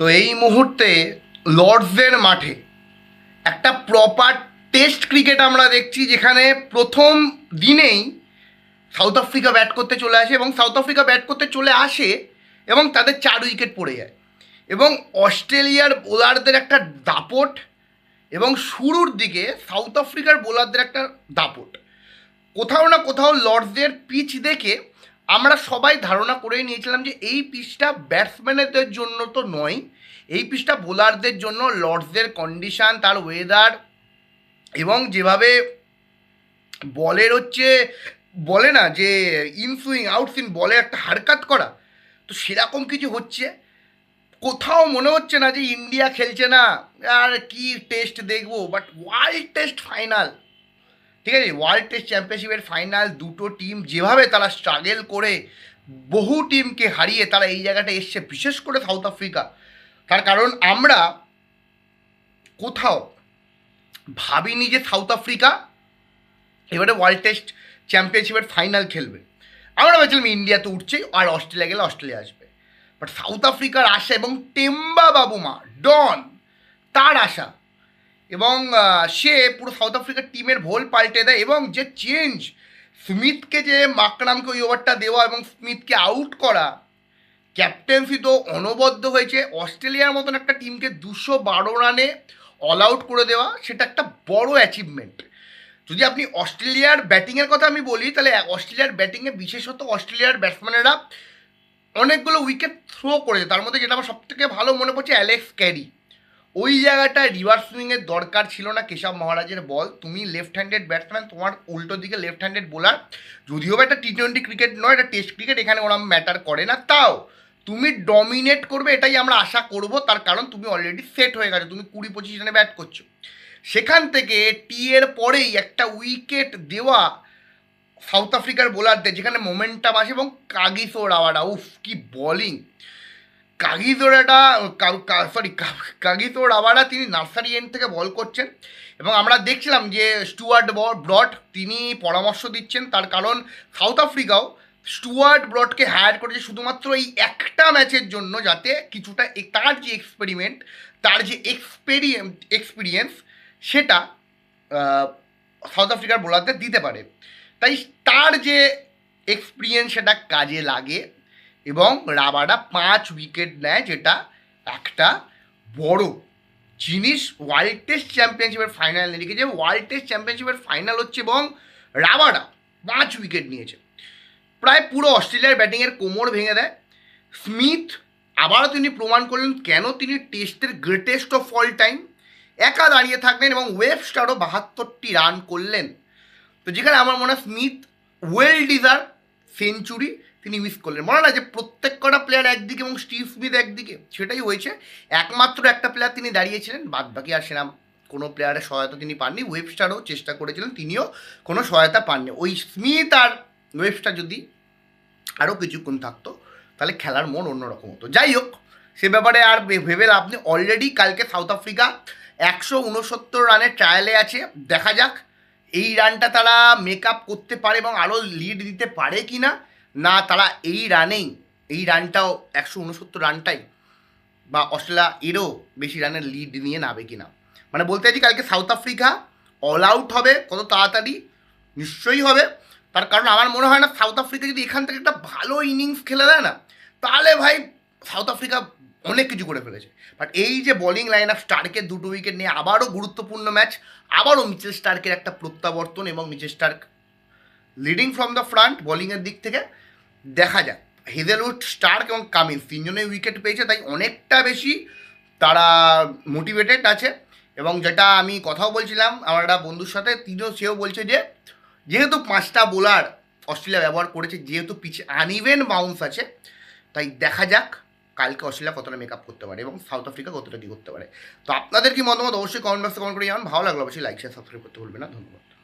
তো এই মুহূর্তে লর্ডসের মাঠে একটা প্রপার টেস্ট ক্রিকেট আমরা দেখছি যেখানে প্রথম দিনেই সাউথ আফ্রিকা ব্যাট করতে চলে আসে এবং সাউথ আফ্রিকা ব্যাট করতে চলে আসে এবং তাদের চার উইকেট পড়ে যায়। এবং অস্ট্রেলিয়ার বোলারদের একটা দাপট এবং শুরুর দিকে সাউথ আফ্রিকার বোলারদের একটা দাপট। কোথাও না কোথাও লর্ডসের পিচ দেখে আমরা সবাই ধারণা করেই নিয়েছিলাম যে এই পিচটা ব্যাটসম্যানদের জন্য তো নয়, এই পিচটা বোলারদের জন্য, লর্ডসের কন্ডিশান তার ওয়েদার এবং যেভাবে বলের হচ্ছে, বলে না যে ইনসুইং আউটসুইং বলে একটা হারকাত করা, তো সেরকম কিছু হচ্ছে। কোথাও মনে হচ্ছে না যে ইন্ডিয়া খেলছে না, আর কি টেস্ট দেখব বাট ওয়ার্ল্ড টেস্ট ফাইনাল ঠিক আছে? ওয়ার্ল্ড টেস্ট চ্যাম্পিয়নশিপের ফাইনাল দুটো টিম যেভাবে তারা স্ট্রাগেল করে, বহু টিমকে হারিয়ে তারা এই জায়গাটা এসছে, বিশেষ করে সাউথ আফ্রিকা তার কারণ আমরা কোথাও ভাবিনি যে সাউথ আফ্রিকা এবারে ওয়ার্ল্ড টেস্ট চ্যাম্পিয়নশিপের ফাইনাল খেলবে। আমরা ভেবেছিলাম ইন্ডিয়া তো উঠছেই আর অস্ট্রেলিয়া গেলে অস্ট্রেলিয়া আসবে। বাট সাউথ আফ্রিকার আশা এবং টেম্বা বাবুমা ডন তার আশা এবং সে পুরো সাউথ আফ্রিকার টিমের ভোল পাল্টে দেয় এবং যে চেঞ্জ স্মিথকে যে মাকরামকে ওই ওভারটা দেওয়া এবং স্মিথকে আউট করা ক্যাপ্টেন্সি তো অনবদ্য হয়েছে। অস্ট্রেলিয়ার মতন একটা টিমকে দুশো বারো রানে অল আউট করে দেওয়া, সেটা একটা বড় অ্যাচিভমেন্ট যদি আপনি অস্ট্রেলিয়ার ব্যাটিংয়ের কথা আমি বলি, তাহলে অস্ট্রেলিয়ার ব্যাটিংয়ে বিশেষত অস্ট্রেলিয়ার ব্যাটসম্যানেরা অনেকগুলো উইকেট থ্রো করেছে। তার মধ্যে যেটা আমার সবথেকে ভালো মনে পড়ছে অ্যালেক্স ক্যারি ওই জায়গাটায় রিভার্স সুইংয়ের দরকার ছিল না কেশব মহারাজের বল। তুমি লেফট হ্যান্ডেড ব্যাটসম্যান তোমার উল্টো দিকে লেফট হ্যান্ডেড বোলার যদিও বা এটা টি টোয়েন্টি ক্রিকেট নয়, এটা টেস্ট ক্রিকেট এখানে ওরা ম্যাটার করে না। তাও, তুমি ডমিনেট করবে, এটাই আমরা আশা করব। তার কারণ তুমি অলরেডি সেট হয়ে গেছো, তুমি কুড়ি পঁচিশ রানে ব্যাট করছ। সেখান থেকে টি এর পরেই একটা উইকেট দেওয়া সাউথ আফ্রিকার বোলারদের যেখানে মোমেন্টাম আসে এবং কাগিসো রাওয়াডা, উফ, কি বলিং কাগিজোরাটা সরি কাগিজো রাওয়াডা তিনি নার্সারি এন্ড থেকে বল করছেন। এবং আমরা দেখছিলাম যে স্টুয়ার্ট ব্রড তিনি পরামর্শ দিচ্ছেন, তার কারণ সাউথ আফ্রিকাও স্টুয়ার্ট ব্রডকে হায়ার করেছে শুধুমাত্র এই একটা ম্যাচের জন্য যাতে কিছুটা তার যে এক্সপেরিমেন্ট তার যে এক্সপেরিয়েন্স এক্সপিরিয়েন্স সেটা সাউথ আফ্রিকার বোলারদের দিতে পারে। তাই তার যে এক্সপিরিয়েন্স সেটা কাজে লাগে। এবং রাবাডা পাঁচ উইকেট নেয়, যেটা একটা বড় জিনিস ওয়ার্ল্ড টেস্ট চ্যাম্পিয়নশিপের ফাইনাল লিখে যে ওয়ার্ল্ড টেস্ট চ্যাম্পিয়নশিপের ফাইনাল হচ্ছে এবং রাবাডা পাঁচ উইকেট নিয়েছে। প্রায় পুরো অস্ট্রেলিয়ার ব্যাটিংয়ের কোমর ভেঙে দেয়। স্মিথ আবারও তিনি প্রমাণ করলেন কেন তিনি টেস্টের গ্রেটেস্ট অফ অল টাইম একা দাঁড়িয়ে থাকলেন এবং ওয়েবস্টারও বাহাত্তরটি রান করলেন। তো যেখানে আমার মনে হয় স্মিথ ওয়েল ডিজার্ভ সেঞ্চুরি তিনি মিস করলেন। মনে না যে প্রত্যেক কটা প্লেয়ার একদিকে এবং স্টিভ স্মিথ একদিকে? সেটাই হয়েছে। একমাত্র একটা প্লেয়ার তিনি দাঁড়িয়েছিলেন বাদ বাকি আর সেরাম কোনো প্লেয়ারের সহায়তা তিনি পাননি। ওয়েবস্টারও চেষ্টা করেছিলেন, তিনিও কোনো সহায়তা পাননি। ওই স্মিথ আর ওয়েবস্টার যদি আরও কিছুক্ষণ থাকতো, তাহলে খেলার মন অন্যরকম হতো। যাই হোক, সে ব্যাপারে আর ভেবে নেই। অলরেডি কালকে সাউথ আফ্রিকা একশো উনসত্তর রানের ট্রায়ালে আছে। দেখা যাক, এই রানটা তারা মেক করতে পারে এবং আরও লিড দিতে পারে কি না না, তারা এই রানেই, এই রানটাও একশো উনসত্তর রানটাই বা অস্ট্রেলিয়া এরও বেশি রানের লিড নিয়ে নাবে কি না মানে বলতে চাইছি কালকে সাউথ আফ্রিকা অল আউট হবে, কত তাড়াতাড়ি? নিশ্চয়ই হবে। তার কারণ আমার মনে হয় না সাউথ আফ্রিকা যদি এখান থেকে একটা ভালো ইনিংস খেলে দেয় না, তাহলে ভাই সাউথ আফ্রিকা অনেক কিছু করে ফেলেছে। বাট এই যে বোলিং লাইন আপ স্টার্কের দুটো উইকেট নিয়ে আবারও গুরুত্বপূর্ণ ম্যাচ আবারও মিচেল স্টার্কের একটা প্রত্যাবর্তন এবং Mitchell Starc leading from the front বোলিংয়ের দিক থেকে দেখা যাক। হেজেলউড স্টার্ক এবং কামিন্স তিনজনেই উইকেট পেয়েছে, তাই অনেকটা বেশি তারা মোটিভেটেড আছে। এবং যেটা আমি কথাও বলছিলাম আমার একটা বন্ধুর সাথে, তিনিও সেও বলছে যে, যেহেতু পাঁচটা বোলার অস্ট্রেলিয়া ব্যবহার করেছে, যেহেতু পিছে আনইভেন বাউন্স আছে, তাই দেখা যাক কালকে অস্ট্রেলিয়া কতটা মেকআপ করতে পারে এবং সাউথ আফ্রিকা কতটা কী করতে পারে। তো আপনাদের কি মতামত অবশ্যই কমেন্ট বক্সে কমেন্ট করে জানান। ভালো লাগল অবশ্যই লাইক শেয়ার সাবস্ক্রাইব করতে ভুলবেন না। ধন্যবাদ।